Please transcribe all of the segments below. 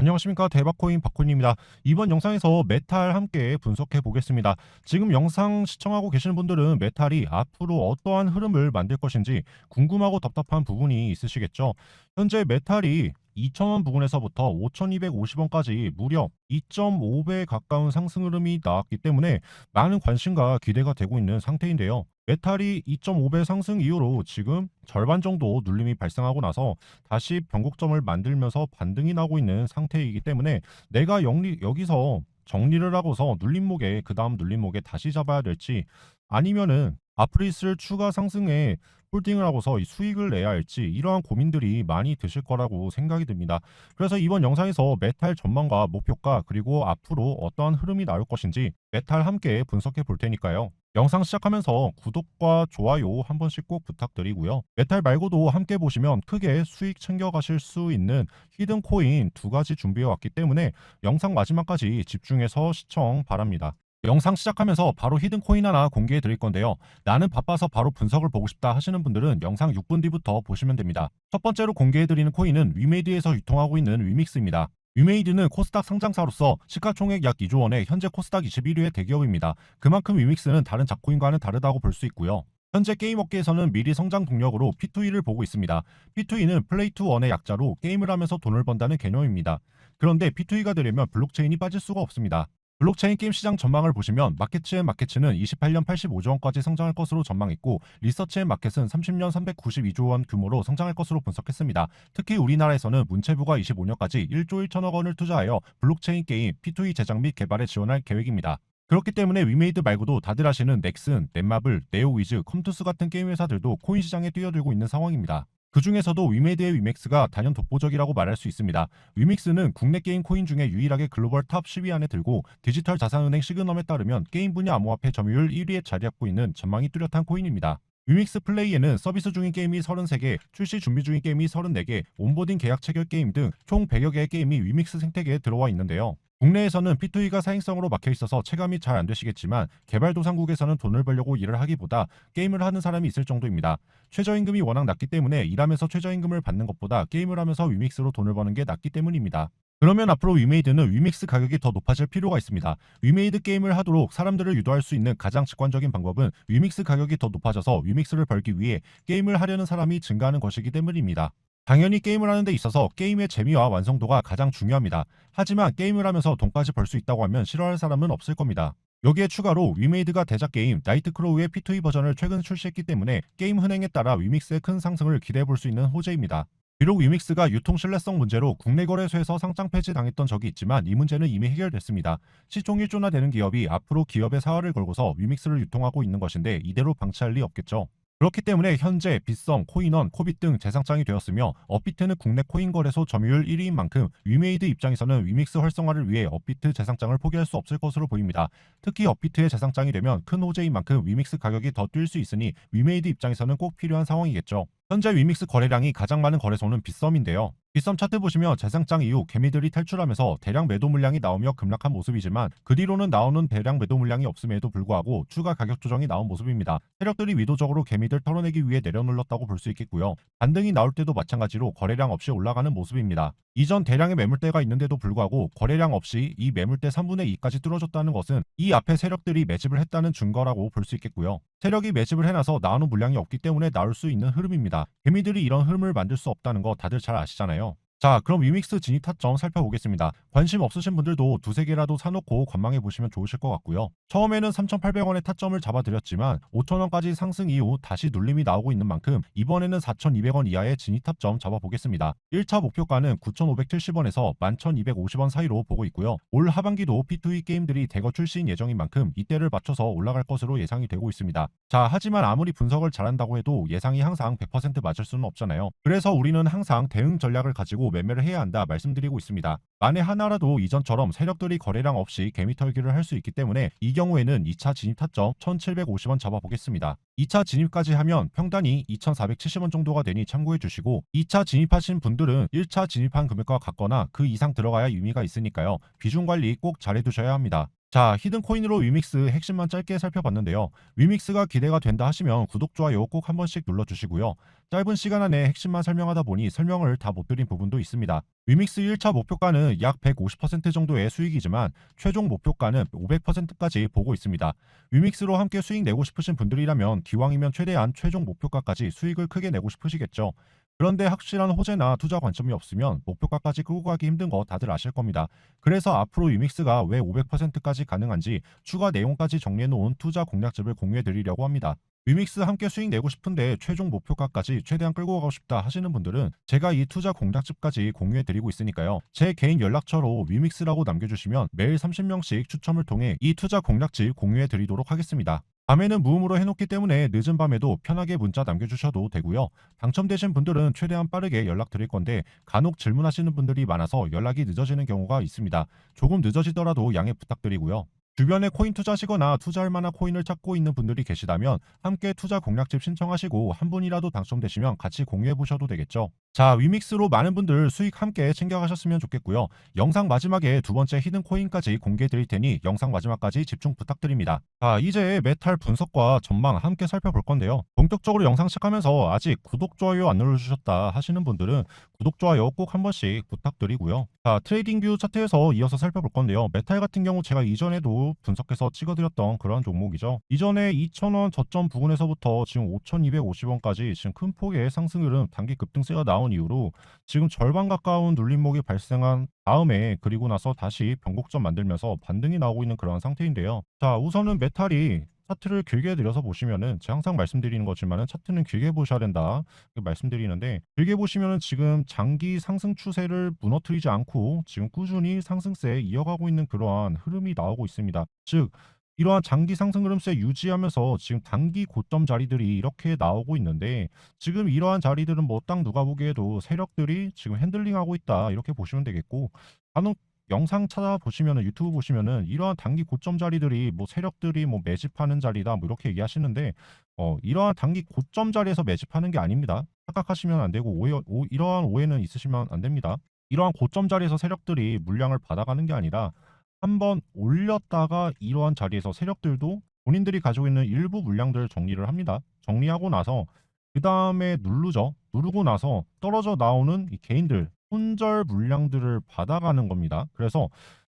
안녕하십니까 대박코인 박코인입니다. 이번 영상에서 메탈 함께 분석해 보겠습니다. 지금 영상 시청하고 계시는 분들은 메탈이 앞으로 어떠한 흐름을 만들 것인지 궁금하고 답답한 부분이 있으시겠죠. 현재 메탈이 2,000원 부근에서부터 5,250원까지 무려 2.5배 가까운 상승 흐름이 나왔기 때문에 많은 관심과 기대가 되고 있는 상태인데요. 메탈이 2.5배 상승 이후로 지금 절반 정도 눌림이 발생하고 나서 다시 변곡점을 만들면서 반등이 나고 있는 상태이기 때문에 내가 영리, 여기서 정리를 하고서 눌림목에 그 다음 눌림목에 다시 잡아야 될지 아니면은 있을 추가 상승에 홀딩을 하고서 이 수익을 내야 할지 이러한 고민들이 많이 드실 거라고 생각이 듭니다. 그래서 이번 영상에서 메탈 전망과 목표가 그리고 앞으로 어떠한 흐름이 나올 것인지 메탈 함께 분석해 볼 테니까요. 영상 시작하면서 구독과 좋아요 한 번씩 꼭 부탁드리고요. 메탈 말고도 함께 보시면 크게 수익 챙겨가실 수 있는 히든 코인 두 가지 준비해 왔기 때문에 영상 마지막까지 집중해서 시청 바랍니다. 영상 시작하면서 바로 히든 코인 하나 공개해 드릴 건데요. 나는 바빠서 바로 분석을 보고 싶다 하시는 분들은 영상 6분 뒤부터 보시면 됩니다. 첫 번째로 공개해 드리는 코인은 위메이드에서 유통하고 있는 위믹스입니다. 위메이드는 코스닥 상장사로서 시가총액 약 2조 원의 현재 코스닥 21위의 대기업입니다. 그만큼 위믹스는 다른 작코인과는 다르다고 볼 수 있고요. 현재 게임 업계에서는 미리 성장 동력으로 P2E를 보고 있습니다. P2E는 플레이 투 원의 약자로 게임을 하면서 돈을 번다는 개념입니다. 그런데 P2E가 되려면 블록체인이 빠질 수가 없습니다. 블록체인 게임 시장 전망을 보시면 마켓츠 앤 마켓츠는 28년 85조 원까지 성장할 것으로 전망했고 리서치 앤 마켓은 30년 392조 원 규모로 성장할 것으로 분석했습니다. 특히 우리나라에서는 문체부가 25년까지 1조 1천억 원을 투자하여 블록체인 게임 P2E 제작 및 개발에 지원할 계획입니다. 그렇기 때문에 위메이드 말고도 다들 아시는 넥슨, 넷마블, 네오위즈, 컴투스 같은 게임 회사들도 코인 시장에 뛰어들고 있는 상황입니다. 그 중에서도 위메이드의 위맥스가 단연 독보적이라고 말할 수 있습니다. 위믹스는 국내 게임 코인 중에 유일하게 글로벌 탑 10위 안에 들고 디지털 자산은행 시그넘에 따르면 게임 분야 암호화폐 점유율 1위에 자리 잡고 있는 전망이 뚜렷한 코인입니다. 위믹스 플레이에는 서비스 중인 게임이 33개, 출시 준비 중인 게임이 34개, 온보딩 계약 체결 게임 등 총 100여 개의 게임이 위믹스 생태계에 들어와 있는데요. 국내에서는 P2E가 사행성으로 막혀 있어서 체감이 잘 안 되시겠지만 개발도상국에서는 돈을 벌려고 일을 하기보다 게임을 하는 사람이 있을 정도입니다. 최저임금이 워낙 낮기 때문에 일하면서 최저임금을 받는 것보다 게임을 하면서 위믹스로 돈을 버는 게 낫기 때문입니다. 그러면 앞으로 위메이드는 위믹스 가격이 더 높아질 필요가 있습니다. 위메이드 게임을 하도록 사람들을 유도할 수 있는 가장 직관적인 방법은 위믹스 가격이 더 높아져서 위믹스를 벌기 위해 게임을 하려는 사람이 증가하는 것이기 때문입니다. 당연히 게임을 하는 데 있어서 게임의 재미와 완성도가 가장 중요합니다. 하지만 게임을 하면서 돈까지 벌 수 있다고 하면 싫어할 사람은 없을 겁니다. 여기에 추가로 위메이드가 대작 게임 나이트크로우의 P2E 버전을 최근 출시했기 때문에 게임 흔행에 따라 위믹스의 큰 상승을 기대해 볼 수 있는 호재입니다. 비록 위믹스가 유통 신뢰성 문제로 국내 거래소에서 상장 폐지 당했던 적이 있지만 이 문제는 이미 해결됐습니다. 시총 1조나 되는 기업이 앞으로 기업의 사활을 걸고서 위믹스를 유통하고 있는 것인데 이대로 방치할 리 없겠죠. 그렇기 때문에 현재 빗썸, 코인원, 코빗 등 재상장이 되었으며 업비트는 국내 코인 거래소 점유율 1위인 만큼 위메이드 입장에서는 위믹스 활성화를 위해 업비트 재상장을 포기할 수 없을 것으로 보입니다. 특히 업비트의 재상장이 되면 큰 호재인 만큼 위믹스 가격이 더 뛸 수 있으니 위메이드 입장에서는 꼭 필요한 상황이겠죠. 현재 위믹스 거래량이 가장 많은 거래소는 빗썸인데요. 빗썸 차트 보시면 재상장 이후 개미들이 탈출하면서 대량 매도 물량이 나오며 급락한 모습이지만 그 뒤로는 나오는 대량 매도 물량이 없음에도 불구하고 추가 가격 조정이 나온 모습입니다. 세력들이 위도적으로 개미들 털어내기 위해 내려눌렀다고 볼 수 있겠고요. 반등이 나올 때도 마찬가지로 거래량 없이 올라가는 모습입니다. 이전 대량의 매물대가 있는데도 불구하고 거래량 없이 이 매물대 3분의 2까지 뚫어졌다는 것은 이 앞에 세력들이 매집을 했다는 증거라고 볼 수 있겠고요. 세력이 매집을 해놔서 나오는 물량이 없기 때문에 나올 수 있는 흐름입니다. 개미들이 이런 흐름을 만들 수 없다는 거 다들 잘 아시잖아요. 자, 그럼 위믹스 진입 타점 살펴보겠습니다. 관심 없으신 분들도 두세 개라도 사놓고 관망해 보시면 좋으실 것 같고요. 처음에는 3,800원의 타점을 잡아드렸지만 5,000원까지 상승 이후 다시 눌림이 나오고 있는 만큼 이번에는 4,200원 이하의 진입 타점 잡아보겠습니다. 1차 목표가는 9,570원에서 11,250원 사이로 보고 있고요. 올 하반기도 P2E 게임들이 대거 출시인 예정인 만큼 이때를 맞춰서 올라갈 것으로 예상이 되고 있습니다. 자, 하지만 아무리 분석을 잘한다고 해도 예상이 항상 100% 맞을 수는 없잖아요. 그래서 우리는 항상 대응 전략을 가지고 매매를 해야 한다 말씀드리고 있습니다. 만에 하나라도 이전처럼 세력들이 거래량 없이 개미털기를 할 수 있기 때문에 이 경우에는 2차 진입 타점 1,750원 잡아보겠습니다. 2차 진입까지 하면 평단이 2,470원 정도가 되니 참고해 주시고 2차 진입하신 분들은 1차 진입한 금액과 같거나 그 이상 들어가야 의미가 있으니까요. 비중 관리 꼭 잘해 두셔야 합니다. 자, 히든 코인으로 위믹스 핵심만 짧게 살펴봤는데요. 위믹스가 기대가 된다 하시면 구독, 좋아요 꼭 한 번씩 눌러주시고요. 짧은 시간 안에 핵심만 설명하다 보니 설명을 다 못 드린 부분도 있습니다. 위믹스 1차 목표가는 약 150% 정도의 수익이지만 최종 목표가는 500%까지 보고 있습니다. 위믹스로 함께 수익 내고 싶으신 분들이라면 기왕이면 최대한 최종 목표가까지 수익을 크게 내고 싶으시겠죠. 그런데 확실한 호재나 투자 관점이 없으면 목표가까지 끌고 가기 힘든 거 다들 아실 겁니다. 그래서 앞으로 위믹스가 왜 500%까지 가능한지 추가 내용까지 정리해 놓은 투자 공략집을 공유해 드리려고 합니다. 위믹스 함께 수익 내고 싶은데 최종 목표가까지 최대한 끌고 가고 싶다 하시는 분들은 제가 이 투자 공략집까지 공유해 드리고 있으니까요. 제 개인 연락처로 위믹스라고 남겨주시면 매일 30명씩 추첨을 통해 이 투자 공략집 공유해 드리도록 하겠습니다. 밤에는 무음으로 해놓기 때문에 늦은 밤에도 편하게 문자 남겨주셔도 되고요. 당첨되신 분들은 최대한 빠르게 연락드릴 건데 간혹 질문하시는 분들이 많아서 연락이 늦어지는 경우가 있습니다. 조금 늦어지더라도 양해 부탁드리고요. 주변에 코인 투자하시거나 투자할 만한 코인을 찾고 있는 분들이 계시다면 함께 투자 공략집 신청하시고 한 분이라도 당첨되시면 같이 공유해 보셔도 되겠죠. 자, 위믹스로 많은 분들 수익 함께 챙겨가셨으면 좋겠고요. 영상 마지막에 두 번째 히든 코인까지 공개해 드릴 테니 영상 마지막까지 집중 부탁드립니다. 자, 이제 메탈 분석과 전망 함께 살펴볼 건데요. 본격적으로 영상 시작하면서 아직 구독, 좋아요 안 눌러주셨다 하시는 분들은 구독, 좋아요 꼭 한 번씩 부탁드리고요. 자, 트레이딩 뷰 차트에서 이어서 살펴볼 건데요. 메탈 같은 경우 제가 이전에도 분석해서 찍어드렸던 그런 종목이죠. 이전에 2,000원 저점 부근에서부터 지금 5,250원까지 지금 큰 폭의 상승 흐름 단기 급등세가 나온 이후로 지금 절반 가까운 눌림목이 발생한 다음에 그리고 나서 다시 변곡점 만들면서 반등이 나오고 있는 그런 상태인데요. 자, 우선은 메탈이 차트를 길게 들여서 보시면은 제가 항상 말씀드리는 거지만은 차트는 길게 보셔야 된다 말씀드리는데 길게 보시면은 지금 장기 상승 추세를 무너뜨리지 않고 지금 꾸준히 상승세에 이어가고 있는 그러한 흐름이 나오고 있습니다. 즉 이러한 장기 상승 흐름세 유지하면서 지금 단기 고점 자리들이 이렇게 나오고 있는데 지금 이러한 자리들은 뭐 딱 누가 보기에도 세력들이 지금 핸들링하고 있다 이렇게 보시면 되겠고 간혹 영상 찾아보시면은 유튜브 보시면은 이러한 단기 고점 자리들이 뭐 세력들이 뭐 매집하는 자리다 뭐 이렇게 얘기하시는데 어 이러한 단기 고점 자리에서 매집하는 게 아닙니다. 착각하시면 안 되고 오해 오, 이러한 오해는 있으시면 안 됩니다. 이러한 고점 자리에서 세력들이 물량을 받아가는 게 아니라 한번 올렸다가 이러한 자리에서 세력들도 본인들이 가지고 있는 일부 물량들을 정리를 합니다. 정리하고 나서 그 다음에 누르죠. 누르고 나서 떨어져 나오는 이 개인들 손절 물량들을 받아가는 겁니다. 그래서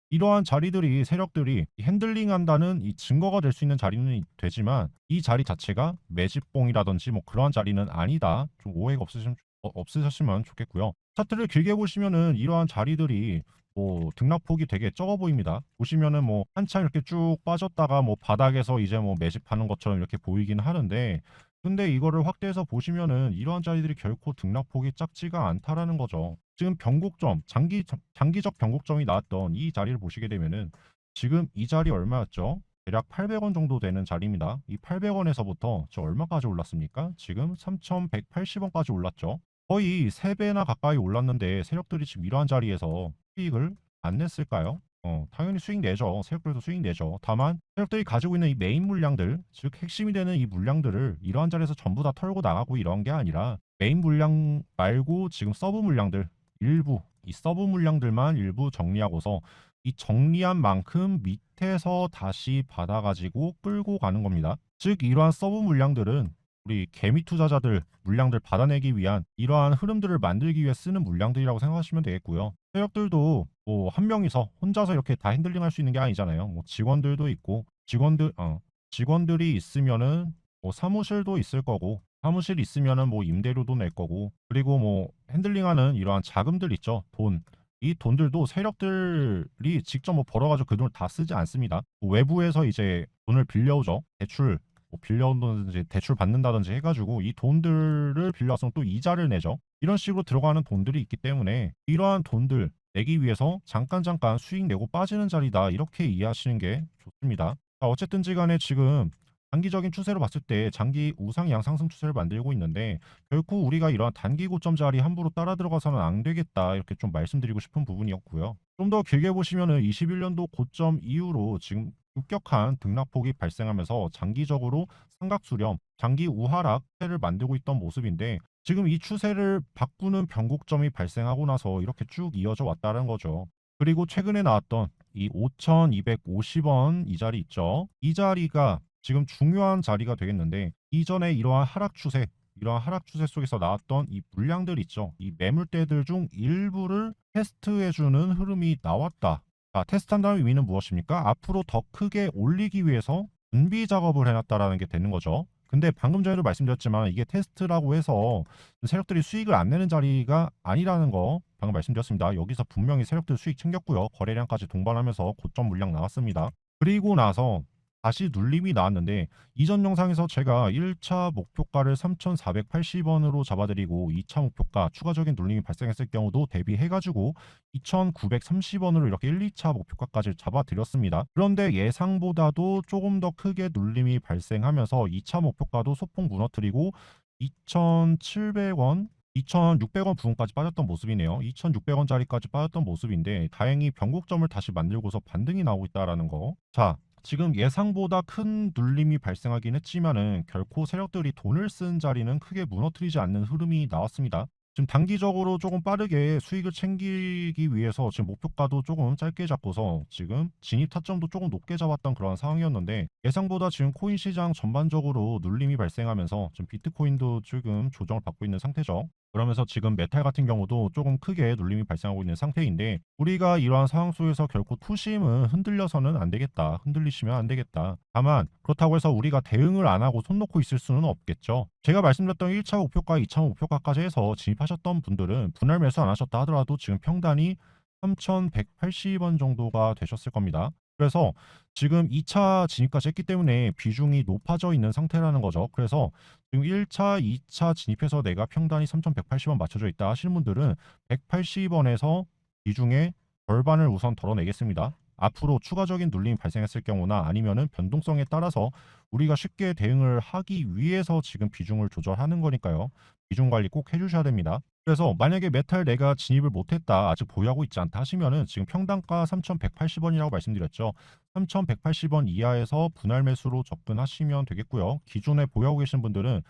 이러한 자리들이 세력들이 핸들링 한다는 이 증거가 될 수 있는 자리는 되지만 이 자리 자체가 매집봉이라든지 뭐 그러한 자리는 아니다. 좀 오해가 없으시면, 어, 없으셨으면 좋겠고요. 차트를 길게 보시면은 이러한 자리들이 뭐 등락폭이 되게 적어 보입니다. 보시면은 뭐 한참 이렇게 쭉 빠졌다가 뭐 바닥에서 이제 뭐 매집하는 것처럼 이렇게 보이긴 하는데 근데 이거를 확대해서 보시면은 이러한 자리들이 결코 등락폭이 작지가 않다라는 거죠. 지금 변곡점, 장기 장기적 변곡점이 나왔던 이 자리를 보시게 되면은 지금 이 자리 얼마였죠? 대략 800원 정도 되는 자리입니다. 이 800원에서부터 저 얼마까지 올랐습니까? 지금 3,180원까지 올랐죠. 거의 3배나 가까이 올랐는데 세력들이 지금 이러한 자리에서 수익을 안 냈을까요? 어, 당연히 수익 내죠. 세력들도 수익 내죠. 다만 세력들이 가지고 있는 이 메인 물량들, 즉 핵심이 되는 이 물량들을 이러한 자리에서 전부 다 털고 나가고 이런 게 아니라 메인 물량 말고 지금 서브 물량들 일부 이 서브 물량들만 일부 정리하고서 이 정리한 만큼 밑에서 다시 받아가지고 끌고 가는 겁니다. 즉 이러한 서브 물량들은 우리 개미 투자자들 물량들 받아내기 위한 이러한 흐름들을 만들기 위해 쓰는 물량들이라고 생각하시면 되겠고요. 세력들도 뭐 한 명이서 혼자서 이렇게 다 핸들링 할 수 있는 게 아니잖아요. 뭐 직원들도 있고 직원들 어 직원들이 있으면은 뭐 사무실도 있을 거고 사무실 있으면은 뭐 임대료도 낼 거고 그리고 뭐 핸들링하는 이러한 자금들 있죠. 돈. 이 돈들도 세력들이 직접 뭐 벌어가지고 그 돈을 다 쓰지 않습니다. 뭐 외부에서 이제 돈을 빌려오죠. 대출 뭐 빌려온다든지 대출 받는다든지 해가지고 이 돈들을 빌려왔으면 또 이자를 내죠. 이런 식으로 들어가는 돈들이 있기 때문에 이러한 돈들 내기 위해서 잠깐 잠깐 수익 내고 빠지는 자리다 이렇게 이해하시는 게 좋습니다. 자, 어쨌든지 간에 지금 단기적인 추세로 봤을 때 장기 우상 양상승 추세를 만들고 있는데 결코 우리가 이러한 단기 고점 자리 함부로 따라 들어가서는 안 되겠다 이렇게 좀 말씀드리고 싶은 부분이었고요. 좀 더 길게 보시면은 21년도 고점 이후로 지금 급격한 등락폭이 발생하면서 장기적으로 삼각 수렴, 장기 우하락 추세를 만들고 있던 모습인데 지금 이 추세를 바꾸는 변곡점이 발생하고 나서 이렇게 쭉 이어져 왔다는 거죠. 그리고 최근에 나왔던 이 5,250원 이 자리 있죠. 이 자리가 지금 중요한 자리가 되겠는데 이전에 이러한 하락 추세 이러한 하락 추세 속에서 나왔던 이 물량들 있죠. 이 매물대들 중 일부를 테스트해주는 흐름이 나왔다. 자, 테스트한다는 의미는 무엇입니까? 앞으로 더 크게 올리기 위해서 준비 작업을 해놨다라는 게 되는 거죠. 근데 방금 전에도 말씀드렸지만 이게 테스트라고 해서 세력들이 수익을 안 내는 자리가 아니라는 거 방금 말씀드렸습니다. 여기서 분명히 세력들 수익 챙겼고요. 거래량까지 동반하면서 고점 물량 나왔습니다. 그리고 나서 다시 눌림이 나왔는데 이전 영상에서 제가 1차 목표가를 3,480원으로 잡아드리고 2차 목표가 추가적인 눌림이 발생했을 경우도 대비해가지고 2,930원으로 이렇게 1, 2차 목표가까지 잡아드렸습니다. 그런데 예상보다도 조금 더 크게 눌림이 발생하면서 2차 목표가도 소폭 무너뜨리고 2,700원 2,600원 부분까지 빠졌던 모습이네요. 2,600원짜리까지 빠졌던 모습인데 다행히 변곡점을 다시 만들고서 반등이 나오고 있다라는 거. 자, 지금 예상보다 큰 눌림이 발생하긴 했지만은 결코 세력들이 돈을 쓴 자리는 크게 무너뜨리지 않는 흐름이 나왔습니다. 지금 단기적으로 조금 빠르게 수익을 챙기기 위해서 지금 목표가도 조금 짧게 잡고서 지금 진입 타점도 조금 높게 잡았던 그런 상황이었는데 예상보다 지금 코인 시장 전반적으로 눌림이 발생하면서 지금 비트코인도 지금 조정을 받고 있는 상태죠. 그러면서 지금 메탈 같은 경우도 조금 크게 눌림이 발생하고 있는 상태인데 우리가 이러한 상황 속에서 결코 투심은 흔들려서는 안 되겠다. 흔들리시면 안 되겠다. 다만 그렇다고 해서 우리가 대응을 안 하고 손 놓고 있을 수는 없겠죠. 제가 말씀드렸던 1차 목표가, 2차 목표가까지 해서 진입하셨던 분들은 분할 매수 안 하셨다 하더라도 지금 평단이 3,180원 정도가 되셨을 겁니다. 그래서 지금 2차 진입까지 했기 때문에 비중이 높아져 있는 상태라는 거죠. 그래서 지금 1차, 2차 진입해서 내가 평단이 3,180원 맞춰져 있다 하시는 분들은 180원에서 비중의 절반을 우선 덜어내겠습니다. 앞으로 추가적인 눌림이 발생했을 경우나 아니면은 변동성에 따라서 우리가 쉽게 대응을 하기 위해서 지금 비중을 조절하는 거니까요. 비중 관리 꼭 해주셔야 됩니다. 그래서 만약에 메탈 내가 진입을 못했다 아직 보유하고 있지 않다 하시면은 지금 평단가 3,180원이라고 말씀드렸죠. 3,180원 이하에서 분할 매수로 접근하시면 되겠고요. 기존에 보유하고 계신 분들은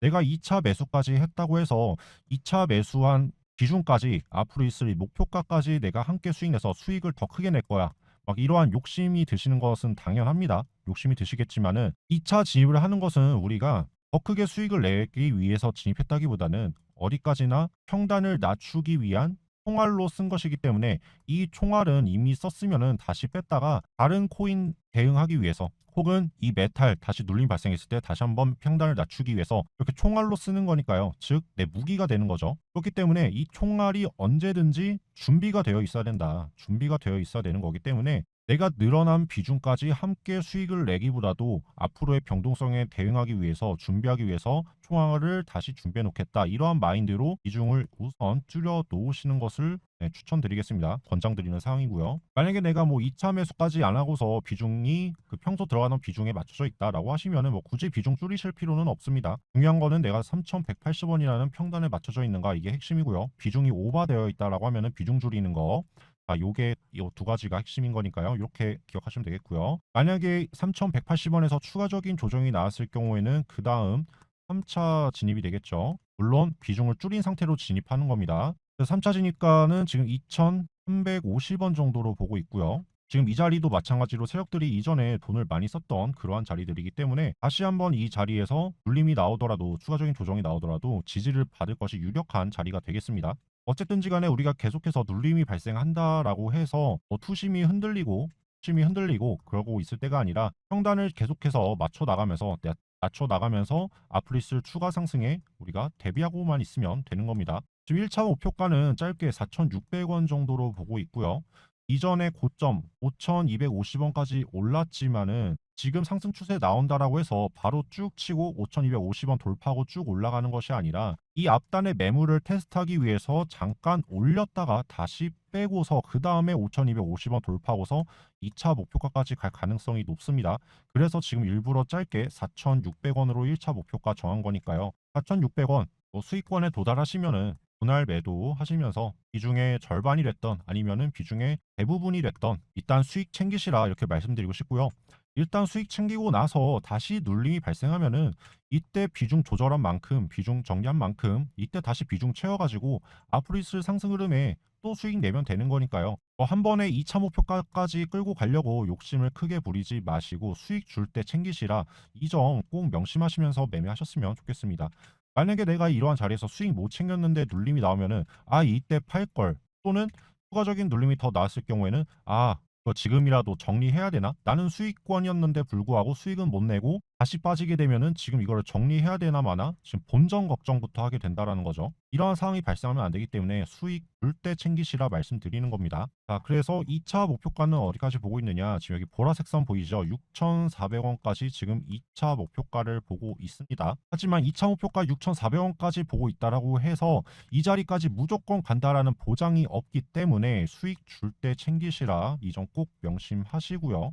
내가 2차 매수까지 했다고 해서 2차 매수한 비중까지 앞으로 있을 이 목표가까지 내가 함께 수익 내서 수익을 더 크게 낼 거야. 막 이러한 욕심이 드시는 것은 당연합니다. 욕심이 드시겠지만은 2차 진입을 하는 것은 우리가 더 크게 수익을 내기 위해서 진입했다기보다는 어디까지나 평단을 낮추기 위한 총알로 쓴 것이기 때문에 이 총알은 이미 썼으면은 다시 뺐다가 다른 코인 대응하기 위해서 혹은 이 메탈 다시 눌림 발생했을 때 다시 한번 평단을 낮추기 위해서 이렇게 총알로 쓰는 거니까요. 즉 내 무기가 되는 거죠. 그렇기 때문에 이 총알이 언제든지 준비가 되어 있어야 된다. 준비가 되어 있어야 되는 거기 때문에 내가 늘어난 비중까지 함께 수익을 내기보다도 앞으로의 변동성에 대응하기 위해서 준비하기 위해서 총알을 다시 준비해 놓겠다 이러한 마인드로 비중을 우선 줄여 놓으시는 것을 네, 추천드리겠습니다. 권장드리는 상황이고요. 만약에 내가 뭐 2차 매수까지 안 하고서 비중이 그 평소 들어가는 비중에 맞춰져 있다라고 하시면은 뭐 굳이 비중 줄이실 필요는 없습니다. 중요한 거는 내가 3,180원이라는 평단에 맞춰져 있는가 이게 핵심이고요. 비중이 오버되어 있다라고 하면은 비중 줄이는 거 아, 요게 이두 가지가 핵심인 거니까요. 이렇게 기억하시면 되겠고요. 만약에 3,180원에서 추가적인 조정이 나왔을 경우에는 그 다음 3차 진입이 되겠죠. 물론 비중을 줄인 상태로 진입하는 겁니다. 3차 진입가는 지금 2,350원 정도로 보고 있고요. 지금 이 자리도 마찬가지로 세력들이 이전에 돈을 많이 썼던 그러한 자리들이기 때문에 다시 한번 이 자리에서 눌림이 나오더라도 추가적인 조정이 나오더라도 지지를 받을 것이 유력한 자리가 되겠습니다. 어쨌든지 간에 우리가 계속해서 눌림이 발생한다라고 해서 뭐 투심이 흔들리고 투심이 흔들리고 그러고 있을 때가 아니라 평단을 계속해서 맞춰 나가면서 낮춰 나가면서 앞으로 있을 추가 상승에 우리가 대비하고만 있으면 되는 겁니다. 지금 1차 목표가는 짧게 4,600원 정도로 보고 있고요. 이전에 고점 5,250원까지 올랐지만은 지금 상승 추세 나온다라고 해서 바로 쭉 치고 5,250원 돌파하고 쭉 올라가는 것이 아니라 이 앞단의 매물을 테스트하기 위해서 잠깐 올렸다가 다시 빼고서 그 다음에 5,250원 돌파하고서 2차 목표가까지 갈 가능성이 높습니다. 그래서 지금 일부러 짧게 4,600원으로 1차 목표가 정한 거니까요. 4,600원 뭐 수익권에 도달하시면은 분할 매도 하시면서 비중의 절반이 됐던 아니면은 비중의 대부분이 됐던 일단 수익 챙기시라 이렇게 말씀드리고 싶고요. 일단 수익 챙기고 나서 다시 눌림이 발생하면은 이때 비중 조절한 만큼 비중 정리한 만큼 이때 다시 비중 채워가지고 앞으로 있을 상승 흐름에 또 수익 내면 되는 거니까요. 어, 한 번에 2차 목표가까지 끌고 가려고 욕심을 크게 부리지 마시고 수익 줄 때 챙기시라 이 점 꼭 명심하시면서 매매하셨으면 좋겠습니다. 만약에 내가 이러한 자리에서 수익 못 챙겼는데 눌림이 나오면은 아 이때 팔 걸 또는 추가적인 눌림이 더 나왔을 경우에는 아 지금이라도 정리해야 되나? 나는 수익권이었는데 불구하고 수익은 못 내고 다시 빠지게 되면은 지금 이거를 정리해야 되나 마나 지금 본전 걱정부터 하게 된다라는 거죠. 이러한 상황이 발생하면 안 되기 때문에 수익 줄때 챙기시라 말씀드리는 겁니다. 자, 그래서 2차 목표가는 어디까지 보고 있느냐? 지금 여기 보라색 선 보이죠? 6,400원까지 지금 2차 목표가를 보고 있습니다. 하지만 2차 목표가 6,400원까지 보고 있다라고 해서 이 자리까지 무조건 간다라는 보장이 없기 때문에 수익 줄 때 챙기시라 이 점 꼭 명심하시고요.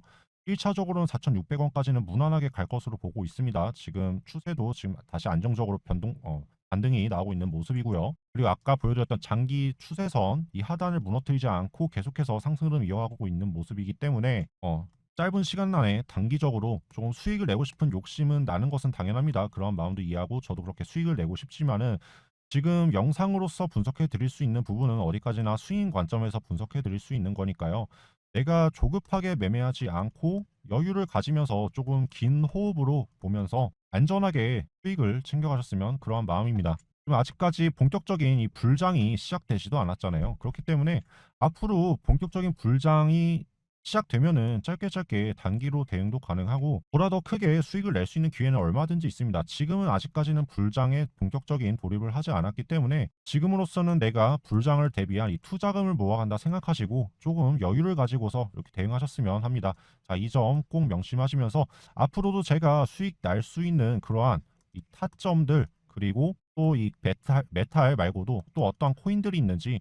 1차적으로는 4,600원까지는 무난하게 갈 것으로 보고 있습니다. 지금 추세도 지금 다시 안정적으로 변동 어, 반등이 나오고 있는 모습이고요. 그리고 아까 보여드렸던 장기 추세선 이 하단을 무너뜨리지 않고 계속해서 상승을 이어가고 있는 모습이기 때문에 어, 짧은 시간 안에 단기적으로 조금 수익을 내고 싶은 욕심은 나는 것은 당연합니다. 그런 마음도 이해하고 저도 그렇게 수익을 내고 싶지만은 지금 영상으로서 분석해 드릴 수 있는 부분은 어디까지나 수익 관점에서 분석해 드릴 수 있는 거니까요. 내가 조급하게 매매하지 않고 여유를 가지면서 조금 긴 호흡으로 보면서 안전하게 수익을 챙겨가셨으면 그러한 마음입니다. 아직까지 본격적인 이 불장이 시작되지도 않았잖아요. 그렇기 때문에 앞으로 본격적인 불장이 시작되면은 짧게 짧게 단기로 대응도 가능하고 보다 더 크게 수익을 낼 수 있는 기회는 얼마든지 있습니다. 지금은 아직까지는 불장에 본격적인 돌입을 하지 않았기 때문에 지금으로서는 내가 불장을 대비한 이 투자금을 모아간다 생각하시고 조금 여유를 가지고서 이렇게 대응하셨으면 합니다. 자, 이 점 꼭 명심하시면서 앞으로도 제가 수익 날 수 있는 그러한 이 타점들 그리고 또 이 메탈, 메탈 말고도 또 어떠한 코인들이 있는지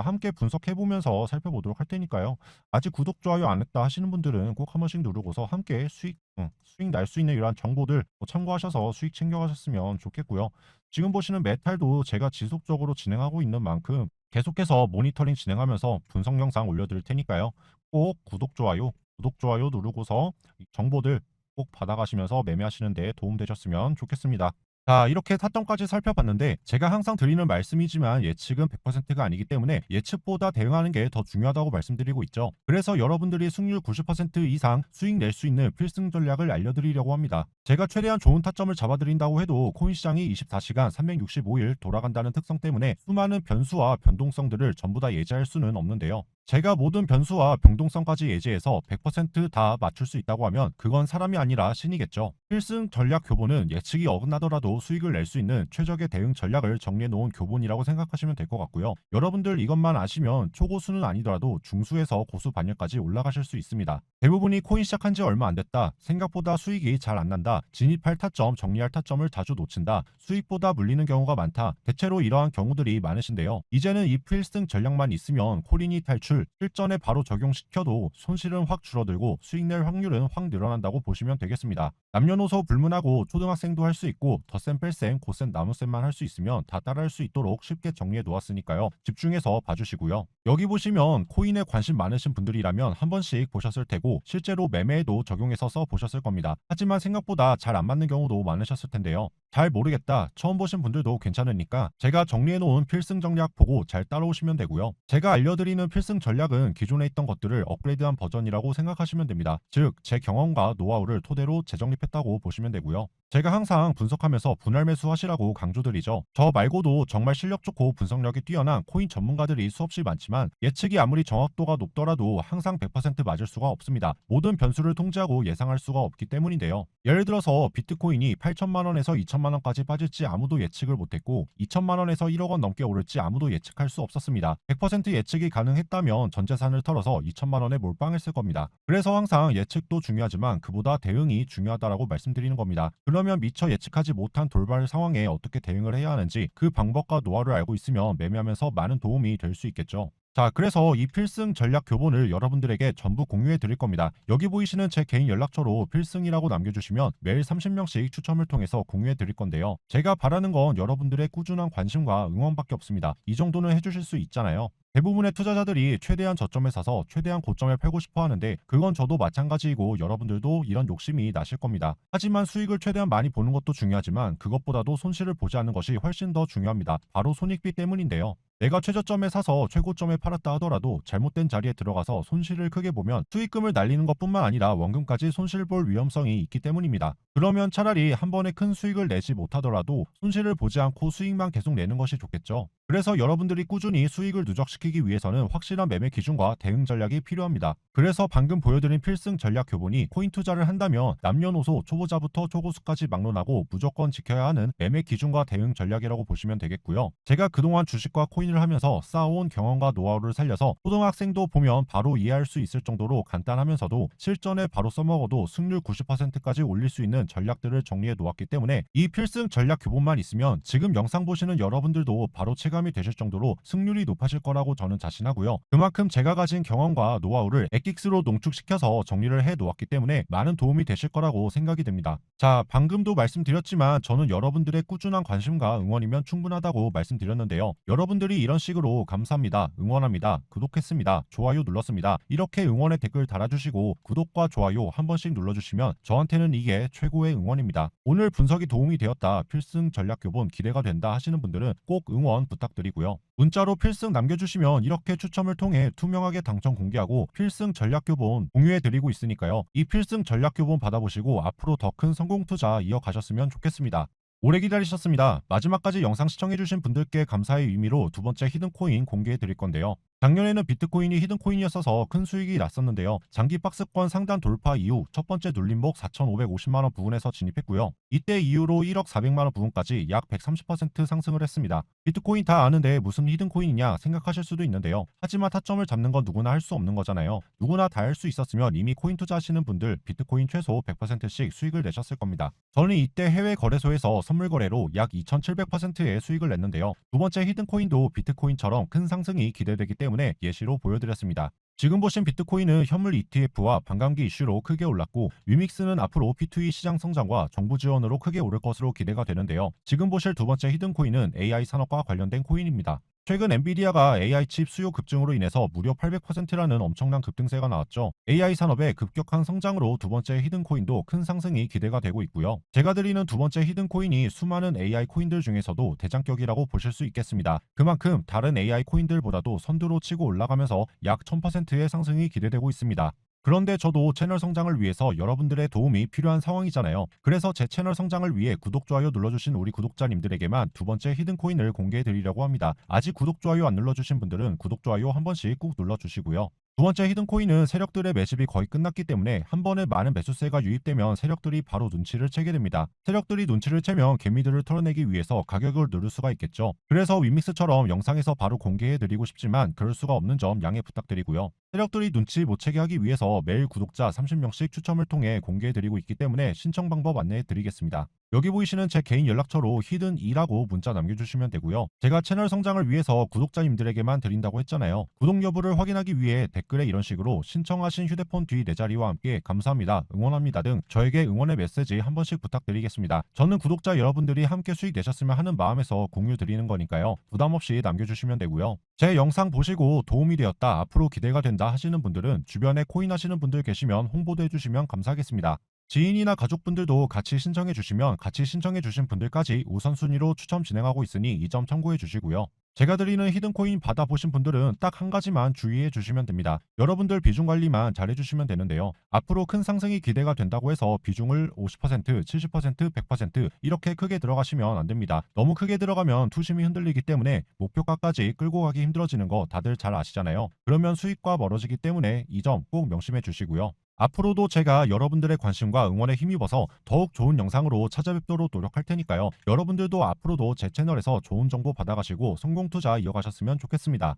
함께 분석해 보면서 살펴보도록 할 테니까요. 아직 구독, 좋아요 안 했다 하시는 분들은 꼭 한 번씩 누르고서 함께 수익, 응, 수익 날 수 있는 이러한 정보들 뭐 참고하셔서 수익 챙겨가셨으면 좋겠고요. 지금 보시는 메탈도 제가 지속적으로 진행하고 있는 만큼 계속해서 모니터링 진행하면서 분석 영상 올려드릴 테니까요. 꼭 구독, 좋아요, 구독, 좋아요 누르고서 정보들 꼭 받아가시면서 매매하시는 데 도움되셨으면 좋겠습니다. 자, 이렇게 타점까지 살펴봤는데 제가 항상 드리는 말씀이지만 예측은 100%가 아니기 때문에 예측보다 대응하는 게 더 중요하다고 말씀드리고 있죠. 그래서 여러분들이 승률 90% 이상 수익 낼 수 있는 필승 전략을 알려드리려고 합니다. 제가 최대한 좋은 타점을 잡아드린다고 해도 코인 시장이 24시간 365일 돌아간다는 특성 때문에 수많은 변수와 변동성들을 전부 다 예지할 수는 없는데요. 제가 모든 변수와 변동성까지 예지해서 100%다 맞출 수 있다고 하면 그건 사람이 아니라 신이겠죠. 필승 전략 교본은 예측이 어긋나더라도 수익을 낼 수 있는 최적의 대응 전략을 정리해 놓은 교본이라고 생각하시면 될 것 같고요. 여러분들 이것만 아시면 초고수는 아니더라도 중수에서 고수 반열까지 올라가실 수 있습니다. 대부분이 코인 시작한 지 얼마 안 됐다. 생각보다 수익이 잘 안 난다. 진입할 타점, 정리할 타점을 자주 놓친다. 수익보다 물리는 경우가 많다. 대체로 이러한 경우들이 많으신데요. 이제는 이 필승 전략만 있으면 코린이 탈출 기술 실전에 바로 적용시켜도 손실은 확 줄어들고 수익 낼 확률은 확 늘어난다고 보시면 되겠습니다. 남녀노소 불문하고 초등학생도 할 수 있고 덧셈 뺄셈 고셈 나눗셈만 할 수 있으면 다 따라할 수 있도록 쉽게 정리해 놓았으니까요. 집중해서 봐주시고요. 여기 보시면 코인에 관심 많으신 분들이라면 한 번씩 보셨을 테고 실제로 매매에도 적용해서 써 보셨을 겁니다. 하지만 생각보다 잘 안 맞는 경우도 많으셨을 텐데요. 잘 모르겠다. 처음 보신 분들도 괜찮으니까 제가 정리해 놓은 필승 전략 보고 잘 따라오시면 되고요. 제가 알려드리는 필승 전략 은 기존에 있던 것들을 업그레이드한 버전이라고 생각하시면 됩니다. 즉, 제 경험과 노하우를 토대로 재정립했다고 보시면 되고요. 제가 항상 분석하면서 분할 매수 하시라고 강조드리죠. 저 말고도 정말 실력 좋고 분석력이 뛰어난 코인 전문가들이 수없이 많지만 예측이 아무리 정확도가 높더라도 항상 100% 맞을 수가 없습니다. 모든 변수를 통제하고 예상할 수가 없기 때문인데요. 예를 들어서 비트코인이 8천만 원에서 2천만 원까지 빠질지 아무도 예측을 못했고 2천만 원에서 1억 원 넘게 오를지 아무도 예측할 수 없었습니다. 100% 예측이 가능했다면 전 재산을 털어서 2천만 원에 몰빵했을 겁니다. 그래서 항상 예측도 중요하지만 그보다 대응이 중요하다라고 말씀드리는 겁니다. 그 러면 미처 예측하지 못한 돌발 상황에 어떻게 대응을 해야 하는지 그 방법과 노하우를 알고 있으면 매매하면서 많은 도움이 될 수 있겠죠. 자, 그래서 이 필승 전략 교본을 여러분들에게 전부 공유해 드릴 겁니다. 여기 보이시는 제 개인 연락처로 필승이라고 남겨주시면 매일 30명씩 추첨을 통해서 공유해 드릴 건데요. 제가 바라는 건 여러분들의 꾸준한 관심과 응원밖에 없습니다. 이 정도는 해주실 수 있잖아요. 대부분의 투자자들이 최대한 저점에 사서 최대한 고점에 팔고 싶어 하는데 그건 저도 마찬가지이고 여러분들도 이런 욕심이 나실 겁니다. 하지만 수익을 최대한 많이 보는 것도 중요하지만 그것보다도 손실을 보지 않는 것이 훨씬 더 중요합니다. 바로 손익비 때문인데요. 내가 최저점에 사서 최고점에 팔았다 하더라도 잘못된 자리에 들어가서 손실을 크게 보면 수익금을 날리는 것뿐만 아니라 원금까지 손실 볼 위험성이 있기 때문입니다. 그러면 차라리 한 번에 큰 수익을 내지 못하더라도 손실을 보지 않고 수익만 계속 내는 것이 좋겠죠. 그래서 여러분들이 꾸준히 수익을 누적시키기 위해서는 확실한 매매 기준과 대응 전략이 필요합니다. 그래서 방금 보여드린 필승 전략 교본이 코인 투자를 한다면 남녀노소 초보자부터 초고수까지 막론하고 무조건 지켜야 하는 매매 기준과 대응 전략이라고 보시면 되겠고요. 제가 그동안 주식과 코인 을 하면서 쌓아온 경험과 노하우를 살려서 초등학생도 보면 바로 이해할 수 있을 정도로 간단하면서도 실전에 바로 써먹어도 승률 90%까지 올릴 수 있는 전략들을 정리해 놓았기 때문에 이 필승 전략 교본만 있으면 지금 영상 보시는 여러분들도 바로 체감이 되실 정도로 승률이 높아질 거라고 저는 자신하고요. 그만큼 제가 가진 경험과 노하우를 엑기스로 농축시켜서 정리를 해 놓았기 때문에 많은 도움이 되실 거라고 생각이 됩니다. 자, 방금도 말씀드렸지만 저는 여러분들의 꾸준한 관심과 응원이면 충분하다고 말씀드렸는데요. 여러분들이 이런 식으로 감사합니다, 응원합니다, 구독했습니다, 좋아요 눌렀습니다. 이렇게 응원의 댓글 달아주시고 구독과 좋아요 한 번씩 눌러주시면 저한테는 이게 최고의 응원입니다. 오늘 분석이 도움이 되었다, 필승 전략 교본 기대가 된다 하시는 분들은 꼭 응원 부탁드리고요. 문자로 필승 남겨주시면 이렇게 추첨을 통해 투명하게 당첨 공개하고 필승 전략 교본 공유해 드리고 있으니까요. 이 필승 전략 교본 받아보시고 앞으로 더 큰 성공 투자 이어가셨으면 좋겠습니다. 오래 기다리셨습니다. 마지막까지 영상 시청해주신 분들께 감사의 의미로 두 번째 히든코인 공개해 드릴 건데요. 작년에는 비트코인이 히든코인이었어서 큰 수익이 났었는데요. 장기 박스권 상단 돌파 이후 첫 번째 눌림목 4,550만원 부근에서 진입했고요. 이때 이후로 1억 400만원 부근까지 약 130% 상승을 했습니다. 비트코인 다 아는데 무슨 히든코인이냐 생각하실 수도 있는데요. 하지만 타점을 잡는 건 누구나 할 수 없는 거잖아요. 누구나 다 할 수 있었으면 이미 코인 투자하시는 분들 비트코인 최소 100%씩 수익을 내셨을 겁니다. 저는 이때 해외 거래소에서 선물 거래로 약 2700%의 수익을 냈는데요. 두 번째 히든코인도 비트코인처럼 큰 상승이 기대되기 때문에 예시로 보여드렸습니다. 지금 보신 비트코인은 현물 ETF와 반감기 이슈로 크게 올랐고 위믹스는 앞으로 P2E 시장 성장과 정부 지원으로 크게 오를 것으로 기대가 되는데요. 지금 보실 두 번째 히든 코인은 AI 산업과 관련된 코인입니다. 최근 엔비디아가 AI 칩 수요 급증으로 인해서 무려 800%라는 엄청난 급등세가 나왔죠. AI 산업의 급격한 성장으로 두 번째 히든코인도 큰 상승이 기대가 되고 있고요. 제가 드리는 두 번째 히든코인이 수많은 AI 코인들 중에서도 대장격이라고 보실 수 있겠습니다. 그만큼 다른 AI 코인들보다도 선두로 치고 올라가면서 약 1000%의 상승이 기대되고 있습니다. 그런데 저도 채널 성장을 위해서 여러분들의 도움이 필요한 상황이잖아요. 그래서 제 채널 성장을 위해 구독, 좋아요 눌러주신 우리 구독자님들에게만 두 번째 히든코인을 공개해 드리려고 합니다. 아직 구독, 좋아요 안 눌러주신 분들은 구독, 좋아요 한 번씩 꾹 눌러주시고요. 두 번째 히든코인은 세력들의 매집이 거의 끝났기 때문에 한 번에 많은 매수세가 유입되면 세력들이 바로 눈치를 채게 됩니다. 세력들이 눈치를 채면 개미들을 털어내기 위해서 가격을 누를 수가 있겠죠. 그래서 위믹스처럼 영상에서 바로 공개해드리고 싶지만 그럴 수가 없는 점 양해 부탁드리고요. 세력들이 눈치 못 채게 하기 위해서 매일 구독자 30명씩 추첨을 통해 공개해드리고 있기 때문에 신청 방법 안내해드리겠습니다. 여기 보이시는 제 개인 연락처로 히든2라고 문자 남겨주시면 되고요. 제가 채널 성장을 위해서 구독자님들에게만 드린다고 했잖아요. 구독 여부를 확인하기 위해 댓글에 이런 식으로 신청하신 휴대폰 뒤네 자리와 함께 감사합니다, 응원합니다 등 저에게 응원의 메시지 한 번씩 부탁드리겠습니다. 저는 구독자 여러분들이 함께 수익 내셨으면 하는 마음에서 공유 드리는 거니까요. 부담 없이 남겨주시면 되고요. 제 영상 보시고 도움이 되었다, 앞으로 기대가 된다 하시는 분들은 주변에 코인 하시는 분들 계시면 홍보도 해주시면 감사하겠습니다. 지인이나 가족분들도 같이 신청해 주시면 같이 신청해 주신 분들까지 우선순위로 추첨 진행하고 있으니 이 점 참고해 주시고요. 제가 드리는 히든코인 받아보신 분들은 딱 한 가지만 주의해 주시면 됩니다. 여러분들 비중 관리만 잘 해 주시면 되는데요. 앞으로 큰 상승이 기대가 된다고 해서 비중을 50%, 70%, 100% 이렇게 크게 들어가시면 안 됩니다. 너무 크게 들어가면 투심이 흔들리기 때문에 목표가까지 끌고 가기 힘들어지는 거 다들 잘 아시잖아요. 그러면 수익과 멀어지기 때문에 이 점 꼭 명심해 주시고요. 앞으로도 제가 여러분들의 관심과 응원에 힘입어서 더욱 좋은 영상으로 찾아뵙도록 노력할 테니까요. 여러분들도 앞으로도 제 채널에서 좋은 정보 받아가시고 성공 투자 이어가셨으면 좋겠습니다.